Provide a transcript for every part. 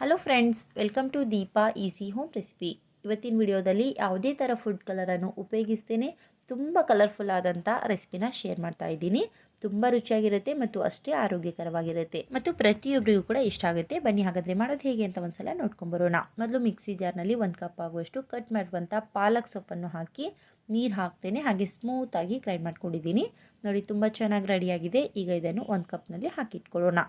Hello friends welcome to Deepa easy home recipe ಇವತ್ತಿನ ವಿಡಿಯೋದಲ್ಲಿ ಯಾವುದೇ ಥರ ಫುಡ್ ಕಲರನ್ನು ಉಪಯೋಗಿಸ್ತೇನೆ, ತುಂಬ ಕಲರ್ಫುಲ್ ಆದಂಥ ರೆಸಿಪಿನ ಶೇರ್ ಮಾಡ್ತಾ ಇದ್ದೀನಿ. ತುಂಬ ರುಚಿಯಾಗಿರುತ್ತೆ ಮತ್ತು ಅಷ್ಟೇ ಆರೋಗ್ಯಕರವಾಗಿರುತ್ತೆ. ಮತ್ತು ಪ್ರತಿಯೊಬ್ಬರಿಗೂ ಕೂಡ ಇಷ್ಟ ಆಗುತ್ತೆ. ಬನ್ನಿ ಹಾಗಾದರೆ ಮಾಡೋದು ಹೇಗೆ ಅಂತ ಒಂದ್ಸಲ ನೋಡ್ಕೊಂಬರೋಣ ಮೊದಲು ಮಿಕ್ಸಿ ಜಾರ್ನಲ್ಲಿ ಒಂದು ಕಪ್ ಆಗುವಷ್ಟು ಕಟ್ ಮಾಡುವಂಥ ಪಾಲಕ್ ಸೊಪ್ಪನ್ನು ಹಾಕಿ ನೀರು ಹಾಕ್ತೇನೆ. ಹಾಗೆ ಸ್ಮೂತಾಗಿ ಗ್ರೈಂಡ್ ಮಾಡ್ಕೊಂಡಿದ್ದೀನಿ. ನೋಡಿ ತುಂಬ ಚೆನ್ನಾಗಿ ರೆಡಿಯಾಗಿದೆ ಈಗ ಇದನ್ನು ಒಂದು ಕಪ್ನಲ್ಲಿ ಹಾಕಿಟ್ಕೊಳ್ಳೋಣ.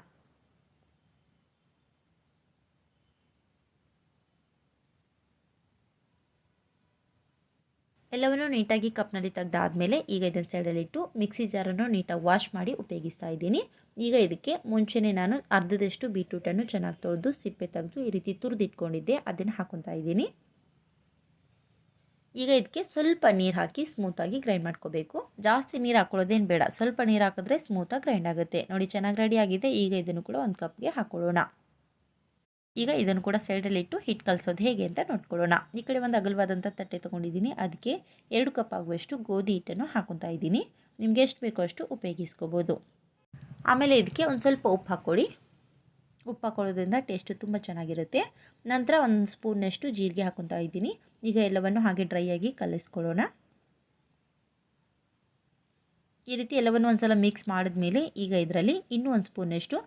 ಎಲ್ಲವನ್ನು ನೀಟಾಗಿ ಕಪ್ನಲ್ಲಿ ತೆಗೆದಾದ್ಮೇಲೆ ಈಗ ಇದನ್ನು ಸೈಡಲ್ಲಿಟ್ಟು ಮಿಕ್ಸಿ ಜಾರನ್ನು ನೀಟಾಗಿ ವಾಶ್ ಮಾಡಿ ಉಪಯೋಗಿಸ್ತಾ ಇದ್ದೀನಿ. ಈಗ ಇದಕ್ಕೆ ಮುಂಚೆನೇ ನಾನು ಅರ್ಧದಷ್ಟು ಬೀಟ್ರೂಟನ್ನು ಚೆನ್ನಾಗಿ ತೊಳೆದು ಸಿಪ್ಪೆ ತೆಗೆದು ಈ ರೀತಿ ತುರಿದಿಟ್ಕೊಂಡಿದ್ದೆ. ಅದನ್ನು ಹಾಕೊತಾ ಇದ್ದೀನಿ. ಈಗ ಇದಕ್ಕೆ ಸ್ವಲ್ಪ ನೀರು ಹಾಕಿ ಸ್ಮೂತಾಗಿ ಗ್ರೈಂಡ್ ಮಾಡ್ಕೋಬೇಕು. ಜಾಸ್ತಿ ನೀರು ಹಾಕೊಳ್ಳೋದೇನು ಬೇಡ. ಸ್ವಲ್ಪ ನೀರು ಹಾಕಿದ್ರೆ ಸ್ಮೂತಾಗಿ ಗ್ರೈಂಡ್ ಆಗುತ್ತೆ. ನೋಡಿ ಚೆನ್ನಾಗಿ ರೆಡಿ ಆಗಿದೆ. ಈಗ ಇದನ್ನು ಕೂಡ ಒಂದು ಕಪ್ಗೆ ಹಾಕೊಳ್ಳೋಣ. ಈಗ ಇದನ್ನು ಕೂಡ ಸೈಡಲ್ಲಿಟ್ಟು ಹಿಟ್ಟು ಕಲಿಸೋದು ಹೇಗೆ ಅಂತ ನೋಡ್ಕೊಳ್ಳೋಣ. ಈ ಕಡೆ ಒಂದು ಅಗಲವಾದಂಥ ತಟ್ಟೆ ತೊಗೊಂಡಿದ್ದೀನಿ. ಅದಕ್ಕೆ ಎರಡು ಕಪ್ ಆಗುವಷ್ಟು ಗೋಧಿ ಹಿಟ್ಟನ್ನು ಹಾಕೊತಾ ಇದ್ದೀನಿ. ನಿಮಗೆ ಎಷ್ಟು ಬೇಕೋ ಅಷ್ಟು ಉಪಯೋಗಿಸ್ಕೋಬೋದು. ಆಮೇಲೆ ಇದಕ್ಕೆ ಒಂದು ಸ್ವಲ್ಪ ಉಪ್ಪು ಹಾಕ್ಕೊಳ್ಳಿ. ಉಪ್ಪು ಹಾಕೊಳ್ಳೋದ್ರಿಂದ ಟೇಸ್ಟು ತುಂಬ ಚೆನ್ನಾಗಿರುತ್ತೆ. ನಂತರ ಒಂದು ಸ್ಪೂನ್ನಷ್ಟು ಜೀರಿಗೆ ಹಾಕೊತಾ ಇದ್ದೀನಿ. ಈಗ ಎಲ್ಲವನ್ನು ಹಾಗೆ ಡ್ರೈ ಆಗಿ ಕಲಿಸ್ಕೊಳ್ಳೋಣ. ಈ ರೀತಿ ಎಲ್ಲವನ್ನು ಒಂದು ಸಲ ಮಿಕ್ಸ್ ಮಾಡಿದ್ಮೇಲೆ ಈಗ ಇದರಲ್ಲಿ ಇನ್ನೂ ಒಂದು ಸ್ಪೂನಷ್ಟು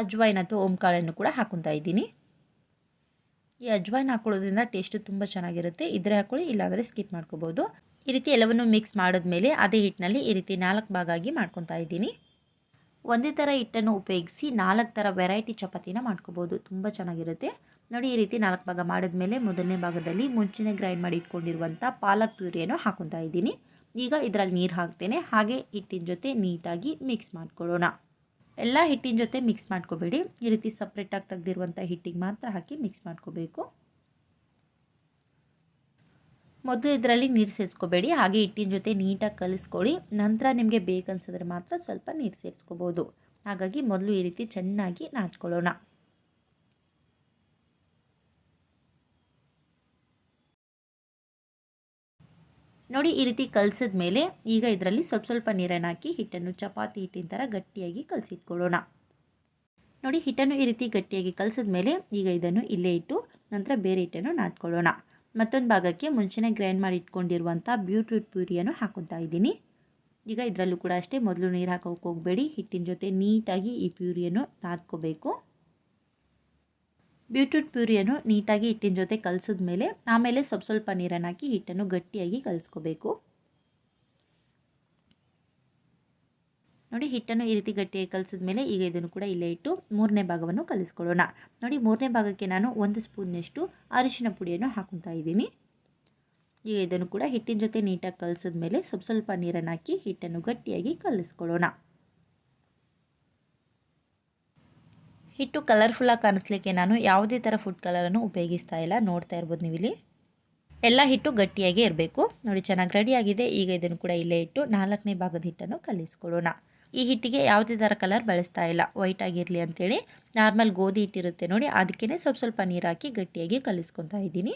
ಅಜ್ವಾಯಿನ್ ಅಥವಾ ಓಂಕಾಳನ್ನು ಕೂಡ ಹಾಕೊತಾ ಇದ್ದೀನಿ. ಈ ಅಜ್ವಾಯಿನ್ ಹಾಕೊಳ್ಳೋದ್ರಿಂದ ಟೇಸ್ಟು ತುಂಬ ಚೆನ್ನಾಗಿರುತ್ತೆ. ಇದ್ರೆ ಹಾಕೊಳ್ಳಿ, ಇಲ್ಲಾಂದರೆ ಸ್ಕಿಪ್ ಮಾಡ್ಕೋಬೋದು. ಈ ರೀತಿ ಎಲ್ಲವನ್ನು ಮಿಕ್ಸ್ ಮಾಡಿದ್ಮೇಲೆ ಅದೇ ಹಿಟ್ಟಿನಲ್ಲಿ ಈ ರೀತಿ ನಾಲ್ಕು ಭಾಗ ಆಗಿ ಮಾಡ್ಕೊತಾ ಇದ್ದೀನಿ. ಒಂದೇ ಥರ ಹಿಟ್ಟನ್ನು ಉಪಯೋಗಿಸಿ ನಾಲ್ಕು ಥರ ವೆರೈಟಿ ಚಪಾತಿನ ಮಾಡ್ಕೋಬೋದು. ತುಂಬ ಚೆನ್ನಾಗಿರುತ್ತೆ. ನೋಡಿ, ಈ ರೀತಿ ನಾಲ್ಕು ಭಾಗ ಮಾಡಿದ್ಮೇಲೆ ಮೊದಲನೇ ಭಾಗದಲ್ಲಿ ಮುಂಚಿನ ಗ್ರೈಂಡ್ ಮಾಡಿ ಇಟ್ಕೊಂಡಿರುವಂಥ ಪಾಲಕ್ ಪ್ಯೂರಿಯನ್ನು ಹಾಕೊತಾ ಇದ್ದೀನಿ. ಈಗ ಇದರಲ್ಲಿ ನೀರು ಹಾಕ್ತೇನೆ. ಹಾಗೆ ಹಿಟ್ಟಿನ ಜೊತೆ ನೀಟಾಗಿ ಮಿಕ್ಸ್ ಮಾಡ್ಕೊಳ್ಳೋಣ. ಎಲ್ಲ ಹಿಟ್ಟಿನ ಜೊತೆ ಮಿಕ್ಸ್ ಮಾಡ್ಕೋಬೇಡಿ. ಈ ರೀತಿ ಸಪ್ರೇಟಾಗಿ ತೆಗೆದಿರುವಂಥ ಹಿಟ್ಟಿಗೆ ಮಾತ್ರ ಹಾಕಿ ಮಿಕ್ಸ್ ಮಾಡ್ಕೋಬೇಕು. ಮೊದಲು ಇದರಲ್ಲಿ ನೀರು ಸೇರಿಸ್ಕೋಬೇಡಿ. ಹಾಗೆ ಹಿಟ್ಟಿನ ಜೊತೆ ನೀಟಾಗಿ ಕಲಿಸ್ಕೊಳ್ಳಿ. ನಂತರ ನಿಮಗೆ ಬೇಕನ್ಸಿದ್ರೆ ಮಾತ್ರ ಸ್ವಲ್ಪ ನೀರು ಸೇರಿಸ್ಕೋಬೋದು. ಹಾಗಾಗಿ ಮೊದಲು ಈ ರೀತಿ ಚೆನ್ನಾಗಿ ನಾಚ್ಕೊಳ್ಳೋಣ ನೋಡಿ ಈ ರೀತಿ ಕಲಸಿದ ಮೇಲೆ ಈಗ ಇದರಲ್ಲಿ ಸ್ವಲ್ಪ ಸ್ವಲ್ಪ ನೀರನ್ನು ಹಾಕಿ ಹಿಟ್ಟನ್ನು ಚಪಾತಿ ಹಿಟ್ಟಿನ ಥರ ಗಟ್ಟಿಯಾಗಿ ಕಲಸಿಟ್ಕೊಳ್ಳೋಣ. ನೋಡಿ ಹಿಟ್ಟನ್ನು ಈ ರೀತಿ ಗಟ್ಟಿಯಾಗಿ ಕಲಸಿದ ಮೇಲೆ ಈಗ ಇದನ್ನು ಇಲ್ಲೇ ಇಟ್ಟು ನಂತರ ಬೇರೆ ಹಿಟ್ಟನ್ನು ನಾದ್ಕೊಳ್ಳೋಣ. ಮತ್ತೊಂದು ಭಾಗಕ್ಕೆ ಮುಂಚೆನೇ ಗ್ರೈಂಡ್ ಮಾಡಿ ಇಟ್ಕೊಂಡಿರುವಂಥ ಬ್ಯೂಟ್ರೂಟ್ ಪ್ಯೂರಿಯನ್ನು ಹಾಕೊತಾ ಇದ್ದೀನಿ. ಈಗ ಇದರಲ್ಲೂ ಕೂಡ ಅಷ್ಟೇ ಮೊದಲು ನೀರು ಹಾಕೋಕೆ ಹೋಗಬೇಡಿ, ಹಿಟ್ಟಿನ ಜೊತೆ ನೀಟಾಗಿ ಈ ಪ್ಯೂರಿಯನ್ನು ನಾದ್ಕೋಬೇಕು. ಬೀಟ್ರೂಟ್ ಪ್ಯೂರಿಯನ್ನು ನೀಟಾಗಿ ಹಿಟ್ಟಿನ ಜೊತೆ ಕಲಸಿದ ಮೇಲೆ ಆಮೇಲೆ ಸ್ವಲ್ಪ ಸ್ವಲ್ಪ ನೀರನ್ನು ಹಾಕಿ ಹಿಟ್ಟನ್ನು ಗಟ್ಟಿಯಾಗಿ ಕಲಿಸ್ಕೋಬೇಕು. ನೋಡಿ ಹಿಟ್ಟನ್ನು ಈ ರೀತಿ ಗಟ್ಟಿಯಾಗಿ ಕಲಸಿದ ಮೇಲೆ ಈಗ ಇದನ್ನು ಕೂಡ ಇಲ್ಲೇ ಇಟ್ಟು ಮೂರನೇ ಭಾಗವನ್ನು ಕಲಿಸ್ಕೊಳ್ಳೋಣ. ನೋಡಿ ಮೂರನೇ ಭಾಗಕ್ಕೆ ನಾನು ಒಂದು ಸ್ಪೂನ್ನಷ್ಟು ಅರಿಶಿನ ಪುಡಿಯನ್ನು ಹಾಕೊತಾ ಇದ್ದೀನಿ. ಈಗ ಇದನ್ನು ಕೂಡ ಹಿಟ್ಟಿನ ಜೊತೆ ನೀಟಾಗಿ ಕಲಸಿದ ಮೇಲೆ ಸ್ವಲ್ಪ ಸ್ವಲ್ಪ ನೀರನ್ನು ಹಾಕಿ ಹಿಟ್ಟನ್ನು ಗಟ್ಟಿಯಾಗಿ ಕಲಿಸ್ಕೊಳ್ಳೋಣ. ಹಿಟ್ಟು ಕಲರ್ಫುಲ್ಲಾಗಿ ಕಾಣಿಸ್ಲಿಕ್ಕೆ ನಾನು ಯಾವುದೇ ಥರ ಫುಡ್ ಕಲರನ್ನು ಉಪಯೋಗಿಸ್ತಾ ಇಲ್ಲ. ನೋಡ್ತಾ ಇರ್ಬೋದು ನೀವು ಇಲ್ಲಿ ಎಲ್ಲ ಹಿಟ್ಟು ಗಟ್ಟಿಯಾಗಿ ಇರಬೇಕು. ನೋಡಿ, ಚೆನ್ನಾಗಿ ರೆಡಿಯಾಗಿದೆ ಈಗ ಇದನ್ನು ಕೂಡ ಇಲ್ಲೇ ಇಟ್ಟು ನಾಲ್ಕನೇ ಭಾಗದ ಹಿಟ್ಟನ್ನು ಕಲಿಸ್ಕೊಳ್ಳೋಣ. ಈ ಹಿಟ್ಟಿಗೆ ಯಾವುದೇ ಥರ ಕಲರ್ ಬಳಸ್ತಾ ಇಲ್ಲ. ವೈಟ್ ಆಗಿರಲಿ ಅಂತೇಳಿ. ನಾರ್ಮಲ್ ಗೋಧಿ ಹಿಟ್ಟಿರುತ್ತೆ ನೋಡಿ. ಅದಕ್ಕೇ ಸ್ವಲ್ಪ ಸ್ವಲ್ಪ ನೀರು ಹಾಕಿ ಗಟ್ಟಿಯಾಗಿ ಕಲಿಸ್ಕೊತಾ ಇದ್ದೀನಿ.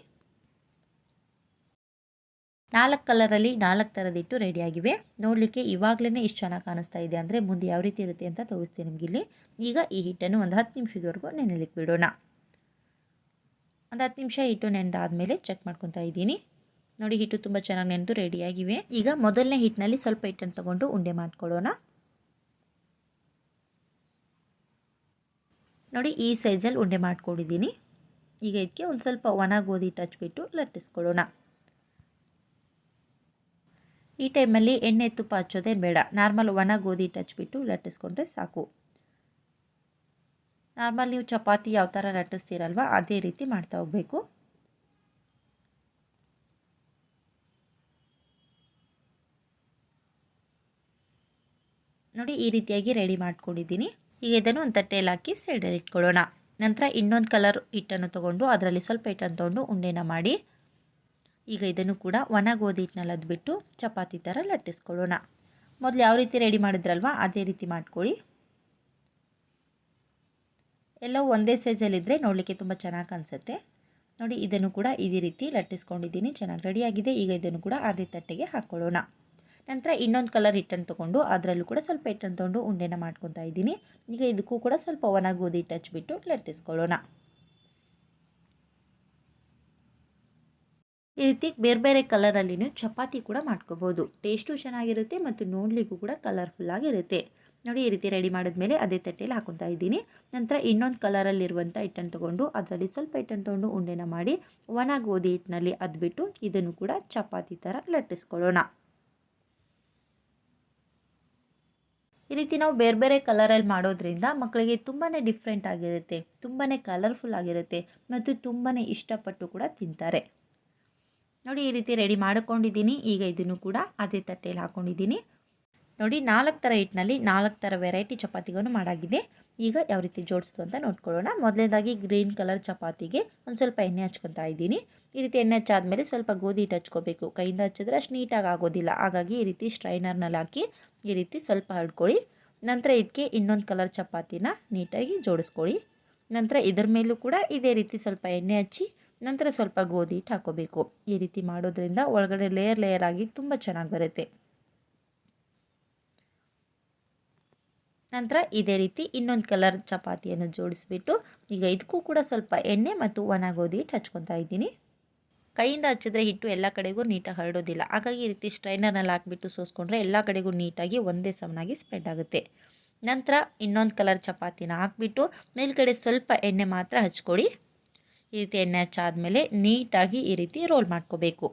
ನಾಲ್ಕು ಕಲರಲ್ಲಿ ನಾಲ್ಕು ಥರದಿಟ್ಟು ರೆಡಿಯಾಗಿವೆ ನೋಡಲಿಕ್ಕೆ ಇವಾಗಲೇ ಇಷ್ಟು ಚೆನ್ನಾಗಿ ಕಾಣಿಸ್ತಾ ಇದೆ ಅಂದರೆ ಮುಂದೆ ಯಾವ ರೀತಿ ಇರುತ್ತೆ ಅಂತ ತೋರಿಸ್ತೀನಿ ನಿಮಗೆ ಇಲ್ಲಿ. ಈಗ ಈ ಹಿಟ್ಟನ್ನು ಒಂದು ಹತ್ತು ನಿಮಿಷದವರೆಗೂ ನೆನೆಲಿಕ್ಕೆ ಬಿಡೋಣ. ಒಂದು ಹತ್ತು ನಿಮಿಷ ಹಿಟ್ಟು ನೆನೆದಾದ್ಮೇಲೆ ಚೆಕ್ ಮಾಡ್ಕೊತಾ ಇದ್ದೀನಿ. ನೋಡಿ ಹಿಟ್ಟು ತುಂಬ ಚೆನ್ನಾಗಿ ನೆನೆದು ರೆಡಿಯಾಗಿವೆ ಈಗ ಮೊದಲನೇ ಹಿಟ್ಟಿನಲ್ಲಿ ಸ್ವಲ್ಪ ಹಿಟ್ಟನ್ನು ತೊಗೊಂಡು ಉಂಡೆ ಮಾಡ್ಕೊಳ್ಳೋಣ. ನೋಡಿ ಈ ಸೈಜಲ್ಲಿ ಉಂಡೆ ಮಾಡ್ಕೊಂಡಿದ್ದೀನಿ. ಈಗ ಇದಕ್ಕೆ ಒಂದು ಸ್ವಲ್ಪ ಒಣ ಗೋಧಿ ಟಚ್ ಬಿಟ್ಟು ಲಟ್ಟಿಸ್ಕೊಳ್ಳೋಣ. ಈ ಟೈಮಲ್ಲಿ ಎಣ್ಣೆ ತುಪ್ಪ ಹಚ್ಚೋದೇನು ಬೇಡ. ನಾರ್ಮಲ್ ಒಣ ಗೋಧಿ ಹಚ್ಬಿಟ್ಟು ಲಟ್ಟಿಸ್ಕೊಂಡ್ರೆ ಸಾಕು. ನಾರ್ಮಲ್ ನೀವು ಚಪಾತಿ ಯಾವ ಥರ ಲಟ್ಟಿಸ್ತೀರಲ್ವ ಅದೇ ರೀತಿ ಮಾಡ್ತಾ ಹೋಗಬೇಕು. ನೋಡಿ ಈ ರೀತಿಯಾಗಿ ರೆಡಿ ಮಾಡ್ಕೊಂಡಿದ್ದೀನಿ. ಈಗ ಇದನ್ನು ಒಂದು ತಟ್ಟೆಯಲ್ಲಿ ಹಾಕಿ ಸೈಡಲ್ಲಿ ಇಟ್ಕೊಳ್ಳೋಣ. ನಂತರ ಇನ್ನೊಂದು ಕಲರ್ ಹಿಟ್ಟನ್ನು ತೊಗೊಂಡು ಅದರಲ್ಲಿ ಸ್ವಲ್ಪ ಹಿಟ್ಟನ್ನು ತೊಗೊಂಡು ಉಂಡೆನ ಮಾಡಿ ಈಗ ಇದನ್ನು ಕೂಡ ಒಣ ಗೋಧಿ ಹಿಟ್ಟನ್ನ ಅದ್ಬಿಟ್ಟು ಚಪಾತಿ ಥರ ಲಟ್ಟಿಸ್ಕೊಳ್ಳೋಣ. ಮೊದಲು ಯಾವ ರೀತಿ ರೆಡಿ ಮಾಡಿದ್ರಲ್ವ? ಅದೇ ರೀತಿ ಮಾಡ್ಕೊಳ್ಳಿ. ಎಲ್ಲವೂ ಒಂದೇ ಸೈಜಲ್ಲಿದ್ದರೆ ನೋಡಲಿಕ್ಕೆ ತುಂಬ ಚೆನ್ನಾಗಿ ಕಾಣಿಸುತ್ತೆ ನೋಡಿ, ಇದನ್ನು ಕೂಡ ಇದೇ ರೀತಿ ಲಟ್ಟಿಸ್ಕೊಂಡಿದ್ದೀನಿ. ಚೆನ್ನಾಗಿ ರೆಡಿಯಾಗಿದೆ ಈಗ ಇದನ್ನು ಕೂಡ ಅದೇ ತಟ್ಟೆಗೆ ಹಾಕ್ಕೊಳ್ಳೋಣ ನಂತರ ಇನ್ನೊಂದು ಕಲರ್ ಹಿಟ್ಟನ್ನು ತೊಗೊಂಡು ಅದರಲ್ಲೂ ಕೂಡ ಸ್ವಲ್ಪ ಹಿಟ್ಟನ್ನು ತೊಗೊಂಡು ಉಂಡೆನ ಮಾಡ್ಕೊತಾ ಇದ್ದೀನಿ. ಈಗ ಇದಕ್ಕೂ ಕೂಡ ಸ್ವಲ್ಪ ಒಣ ಗೋಧಿ ಹಿಟ್ಟು ಹಚ್ಬಿಟ್ಟು ಲಟ್ಟಿಸ್ಕೊಳ್ಳೋಣ. ಈ ರೀತಿ ಬೇರೆ ಬೇರೆ ಕಲರಲ್ಲಿ ಚಪಾತಿ ಕೂಡ ಮಾಡ್ಕೋಬೋದು. ಟೇಸ್ಟು ಚೆನ್ನಾಗಿರುತ್ತೆ ಮತ್ತು ನೋಡಲಿಕ್ಕೂ ಕೂಡ ಕಲರ್ಫುಲ್ಲಾಗಿರುತ್ತೆ ನೋಡಿ ಈ ರೀತಿ ರೆಡಿ ಮಾಡಿದ್ಮೇಲೆ ಅದೇ ತಟ್ಟೆಯಲ್ಲಿ ಹಾಕೊತಾ ಇದ್ದೀನಿ. ನಂತರ ಇನ್ನೊಂದು ಕಲರಲ್ಲಿರುವಂಥ ಹಿಟ್ಟನ್ನು ತೊಗೊಂಡು ಅದರಲ್ಲಿ ಸ್ವಲ್ಪ ಹಿಟ್ಟನ್ನು ತೊಗೊಂಡು ಉಂಡೆನ ಮಾಡಿ ಒಣ ಗೋಧಿ ಹಿಟ್ಟಿನಲ್ಲಿ ಅದ್ಬಿಟ್ಟು ಇದನ್ನು ಕೂಡ ಚಪಾತಿ ಥರ ಲಟ್ಟಿಸ್ಕೊಳ್ಳೋಣ. ಈ ರೀತಿ ನಾವು ಬೇರೆ ಬೇರೆ ಕಲರಲ್ಲಿ ಮಾಡೋದ್ರಿಂದ ಮಕ್ಕಳಿಗೆ ತುಂಬಾ ಡಿಫ್ರೆಂಟ್ ಆಗಿರುತ್ತೆ. ತುಂಬಾ ಕಲರ್ಫುಲ್ ಆಗಿರುತ್ತೆ ಮತ್ತು ತುಂಬಾ ಇಷ್ಟಪಟ್ಟು ಕೂಡ ತಿಂತಾರೆ. ನೋಡಿ, ಈ ರೀತಿ ರೆಡಿ ಮಾಡ್ಕೊಂಡಿದ್ದೀನಿ. ಈಗ ಇದನ್ನು ಕೂಡ ಅದೇ ತಟ್ಟೆಯಲ್ಲಿ ಹಾಕ್ಕೊಂಡಿದ್ದೀನಿ ನೋಡಿ, ನಾಲ್ಕು ಥರ ಹಿಟ್ಟಿನಲ್ಲಿ ನಾಲ್ಕು ಥರ ವೆರೈಟಿ ಚಪಾತಿಗಳನ್ನು ಮಾಡಾಗಿದೆ. ಈಗ ಯಾವ ರೀತಿ ಜೋಡಿಸೋದು ಅಂತ ನೋಡ್ಕೊಳ್ಳೋಣ. ಮೊದಲನೇದಾಗಿ ಗ್ರೀನ್ ಕಲರ್ ಚಪಾತಿಗೆ ಒಂದು ಸ್ವಲ್ಪ ಎಣ್ಣೆ ಹಚ್ಕೊತಾ ಇದ್ದೀನಿ. ಈ ರೀತಿ ಎಣ್ಣೆ ಹಚ್ಚಾದ್ಮೇಲೆ ಸ್ವಲ್ಪ ಗೋಧಿ ಹಿಟ್ಟು ಹಚ್ಕೋಬೇಕು. ಕೈಯಿಂದ ಹಚ್ಚಿದ್ರೆ ಅಷ್ಟು ನೀಟಾಗಿ ಆಗೋದಿಲ್ಲ. ಹಾಗಾಗಿ ಈ ರೀತಿ ಸ್ಟ್ರೈನರ್ನಲ್ಲಿ ಹಾಕಿ ಈ ರೀತಿ ಸ್ವಲ್ಪ ಹರಡ್ಕೊಳ್ಳಿ ನಂತರ ಇದಕ್ಕೆ ಇನ್ನೊಂದು ಕಲರ್ ಚಪಾತಿನ ನೀಟಾಗಿ ಜೋಡಿಸ್ಕೊಳ್ಳಿ. ನಂತರ ಇದರ ಮೇಲೂ ಕೂಡ ಇದೇ ರೀತಿ ಸ್ವಲ್ಪ ಎಣ್ಣೆ ಹಚ್ಚಿ ನಂತರ ಸ್ವಲ್ಪ ಗೋಧಿ ಹಿಟ್ಟು ಹಾಕೋಬೇಕು. ಈ ರೀತಿ ಮಾಡೋದ್ರಿಂದ ಒಳಗಡೆ ಲೇಯರ್ ಲೇಯರ್ ಆಗಿ ತುಂಬ ಚೆನ್ನಾಗಿ ಬರುತ್ತೆ. ನಂತರ ಇದೇ ರೀತಿ ಇನ್ನೊಂದು ಕಲರ್ ಚಪಾತಿಯನ್ನು ಜೋಡಿಸ್ಬಿಟ್ಟು ಈಗ ಇದಕ್ಕೂ ಕೂಡ ಸ್ವಲ್ಪ ಎಣ್ಣೆ ಮತ್ತು ಒಣ ಗೋಧಿ ಹಿಟ್ಟು ಹಚ್ಕೊತಾ ಇದ್ದೀನಿ. ಕೈಯಿಂದ ಹಚ್ಚಿದ್ರೆ ಹಿಟ್ಟು ಎಲ್ಲ ಕಡೆಗೂ ನೀಟಾಗಿ ಹರಡೋದಿಲ್ಲ. ಹಾಗಾಗಿ ಈ ರೀತಿ ಸ್ಟ್ರೈನರ್ನಲ್ಲಿ ಹಾಕ್ಬಿಟ್ಟು ಸೋಸ್ಕೊಂಡ್ರೆ ಎಲ್ಲ ಕಡೆಗೂ ನೀಟಾಗಿ ಒಂದೇ ಸಮನಾಗಿ ಸ್ಪ್ರೆಡ್ ಆಗುತ್ತೆ. ನಂತರ ಇನ್ನೊಂದು ಕಲರ್ ಚಪಾತಿನ ಹಾಕ್ಬಿಟ್ಟು ಮೇಲ್ಗಡೆ ಸ್ವಲ್ಪ ಎಣ್ಣೆ ಮಾತ್ರ ಹಚ್ಕೊಳ್ಳಿ. ಈ ರೀತಿ ಎಣ್ಣೆ ಹಚ್ಚಾದಮೇಲೆ ನೀಟಾಗಿ ಈ ರೀತಿ ರೋಲ್ ಮಾಡ್ಕೋಬೇಕು.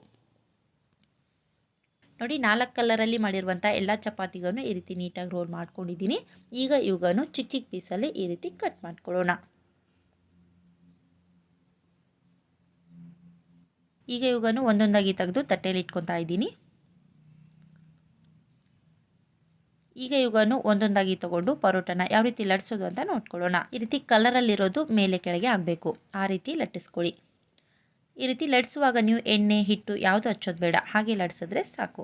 ನೋಡಿ ನಾಲ್ಕು ಕಲರಲ್ಲಿ ಮಾಡಿರುವಂಥ ಎಲ್ಲ ಚಪಾತಿಗಳನ್ನು ಈ ರೀತಿ ನೀಟಾಗಿ ರೋಲ್ ಮಾಡ್ಕೊಂಡಿದ್ದೀನಿ. ಈಗ ಇವುಗಳನ್ನು ಚಿಕ್ಕ ಚಿಕ್ಕ ಪೀಸಲ್ಲಿ ಈ ರೀತಿ ಕಟ್ ಮಾಡ್ಕೊಳ್ಳೋಣ. ಈಗ ಇವುಗಳನ್ನು ಒಂದೊಂದಾಗಿ ತೆಗೆದು ತಟ್ಟೆಯಲ್ಲಿ ಇಟ್ಕೊತಾ ಇದ್ದೀನಿ. ಈಗ ಇವುಗಳನ್ನು ಒಂದೊಂದಾಗಿ ತಗೊಂಡು ಪರೋಟನ ಯಾವ ರೀತಿ ಲಟ್ಸೋದು ಅಂತ ನೋಡ್ಕೊಳ್ಳೋಣ. ಈ ರೀತಿ ಕಲರಲ್ಲಿರೋದು ಮೇಲೆ ಕೆಳಗೆ ಆಗಬೇಕು. ಆ ರೀತಿ ಲಟ್ಟಿಸ್ಕೊಳ್ಳಿ. ಈ ರೀತಿ ಲಟ್ಸುವಾಗ ನೀವು ಎಣ್ಣೆ, ಹಿಟ್ಟು ಯಾವುದು ಹಚ್ಚೋದು ಬೇಡ. ಹಾಗೆ ಲಟ್ಸಿದ್ರೆ ಸಾಕು.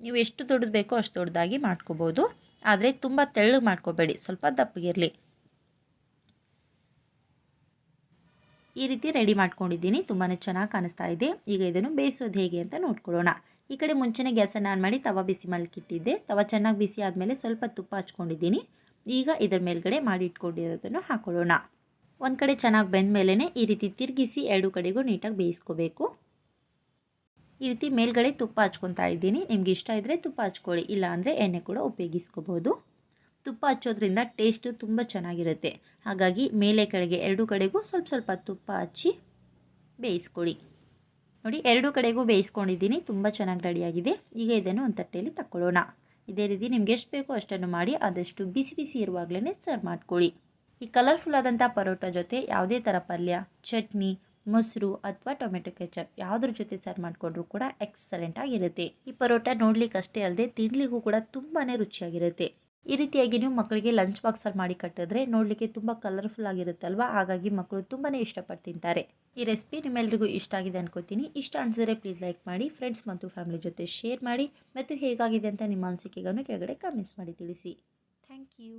ನೀವು ಎಷ್ಟು ದೊಡ್ಡದು ಬೇಕೋ ಅಷ್ಟು ದೊಡ್ಡದಾಗಿ ಮಾಡ್ಕೋಬೋದು. ಆದರೆ ತುಂಬ ತೆಳ್ಳಗೆ ಮಾಡ್ಕೋಬೇಡಿ. ಸ್ವಲ್ಪ ದಪ್ಪಗಿರಲಿ. ಈ ರೀತಿ ರೆಡಿ ಮಾಡ್ಕೊಂಡಿದ್ದೀನಿ. ತುಂಬಾ ಚೆನ್ನಾಗಿ ಕಾಣಿಸ್ತಾ ಇದೆ. ಈಗ ಇದನ್ನು ಬೇಯಿಸೋದು ಹೇಗೆ ಅಂತ ನೋಡ್ಕೊಳ್ಳೋಣ. ಈ ಕಡೆ ಮುಂಚೆನೇ ಗ್ಯಾಸನ್ನು ಆನ್ ಮಾಡಿ ತವ ಬಿಸಿ ಮಲ್ಕಿಟ್ಟಿದ್ದೆ. ತವ ಚೆನ್ನಾಗಿ ಬಿಸಿ ಆದಮೇಲೆ ಸ್ವಲ್ಪ ತುಪ್ಪ ಹಚ್ಕೊಂಡಿದ್ದೀನಿ. ಈಗ ಇದರ ಮೇಲ್ಗಡೆ ಮಾಡಿ ಇಟ್ಕೊಂಡಿರೋದನ್ನು ಹಾಕೊಳ್ಳೋಣ. ಒಂದು ಕಡೆ ಚೆನ್ನಾಗಿ ಬೆಂದ ಮೇಲೇ ಈ ರೀತಿ ತಿರುಗಿಸಿ ಎರಡು ಕಡೆಗೂ ನೀಟಾಗಿ ಬೇಯಿಸ್ಕೋಬೇಕು. ಈ ರೀತಿ ಮೇಲ್ಗಡೆ ತುಪ್ಪ ಹಚ್ಕೊತಾ ಇದ್ದೀನಿ. ನಿಮ್ಗೆ ಇಷ್ಟ ಇದ್ದರೆ ತುಪ್ಪ ಹಚ್ಕೊಳ್ಳಿ, ಇಲ್ಲಾಂದರೆ ಎಣ್ಣೆ ಕೂಡ ಉಪಯೋಗಿಸ್ಕೋಬೋದು. ತುಪ್ಪ ಹಚ್ಚೋದ್ರಿಂದ ಟೇಸ್ಟು ತುಂಬ ಚೆನ್ನಾಗಿರುತ್ತೆ. ಹಾಗಾಗಿ ಮೇಲೆ ಕಡೆಗೆ ಎರಡು ಕಡೆಗೂ ಸ್ವಲ್ಪ ಸ್ವಲ್ಪ ತುಪ್ಪ ಹಚ್ಚಿ ಬೇಯಿಸ್ಕೊಳ್ಳಿ. ನೋಡಿ, ಎರಡು ಕಡೆಗೂ ಬೇಯಿಸ್ಕೊಂಡಿದ್ದೀನಿ. ತುಂಬ ಚೆನ್ನಾಗಿ ರೆಡಿಯಾಗಿದೆ ಈಗ ಇದನ್ನು ಒಂದು ತಟ್ಟೆಯಲ್ಲಿ ತಕ್ಕೊಳ್ಳೋಣ. ಇದೇ ರೀತಿ ನಿಮ್ಗೆ ಎಷ್ಟು ಬೇಕೋ ಅಷ್ಟನ್ನು ಮಾಡಿ ಆದಷ್ಟು ಬಿಸಿ ಬಿಸಿ ಇರುವಾಗಲೇ ಸರ್ವ್ ಮಾಡ್ಕೊಳ್ಳಿ. ಈ ಕಲರ್ಫುಲ್ ಆದಂಥ ಪರೋಟ ಜೊತೆ ಯಾವುದೇ ಥರ ಪಲ್ಯ, ಚಟ್ನಿ, ಮೊಸರು ಅಥವಾ ಟೊಮೆಟೊ ಕೆಚಪ್ ಯಾವುದ್ರ ಜೊತೆ ಸರ್ವ್ ಮಾಡಿಕೊಂಡ್ರು ಕೂಡ ಎಕ್ಸಲೆಂಟ್ ಆಗಿರುತ್ತೆ. ಈ ಪರೋಟ ನೋಡ್ಲಿಕ್ಕೆ ಅಷ್ಟೇ ಅಲ್ಲದೆ ತಿನ್ನಲಿಕ್ಕೂ ಕೂಡ ತುಂಬಾ ರುಚಿಯಾಗಿರುತ್ತೆ. ಈ ರೀತಿಯಾಗಿ ನೀವು ಮಕ್ಕಳಿಗೆ ಲಂಚ್ ಬಾಕ್ಸಲ್ಲಿ ಮಾಡಿ ಕಟ್ಟಿದ್ರೆ ನೋಡಲಿಕ್ಕೆ ತುಂಬ ಕಲರ್ಫುಲ್ ಆಗಿರುತ್ತಲ್ವ? ಹಾಗಾಗಿ ಮಕ್ಕಳು ತುಂಬಾ ಇಷ್ಟಪಟ್ಟು ತಿಂತಾರೆ. ಈ ರೆಸಿಪಿ ನಿಮ್ಮೆಲ್ರಿಗೂ ಇಷ್ಟ ಆಗಿದೆ ಅನ್ಕೋತೀನಿ. ಇಷ್ಟ ಅನಿಸಿದ್ರೆ ಪ್ಲೀಸ್ ಲೈಕ್ ಮಾಡಿ ಫ್ರೆಂಡ್ಸ್ ಮತ್ತು ಫ್ಯಾಮಿಲಿ ಜೊತೆ ಶೇರ್ ಮಾಡಿ, ಮತ್ತು ಹೇಗಾಗಿದೆ ಅಂತ ನಿಮ್ಮ ಅನಿಸಿಕೆಗಳನ್ನು ಕೆಳಗಡೆ ಕಮೆಂಟ್ಸ್ ಮಾಡಿ ತಿಳಿಸಿ. Thank you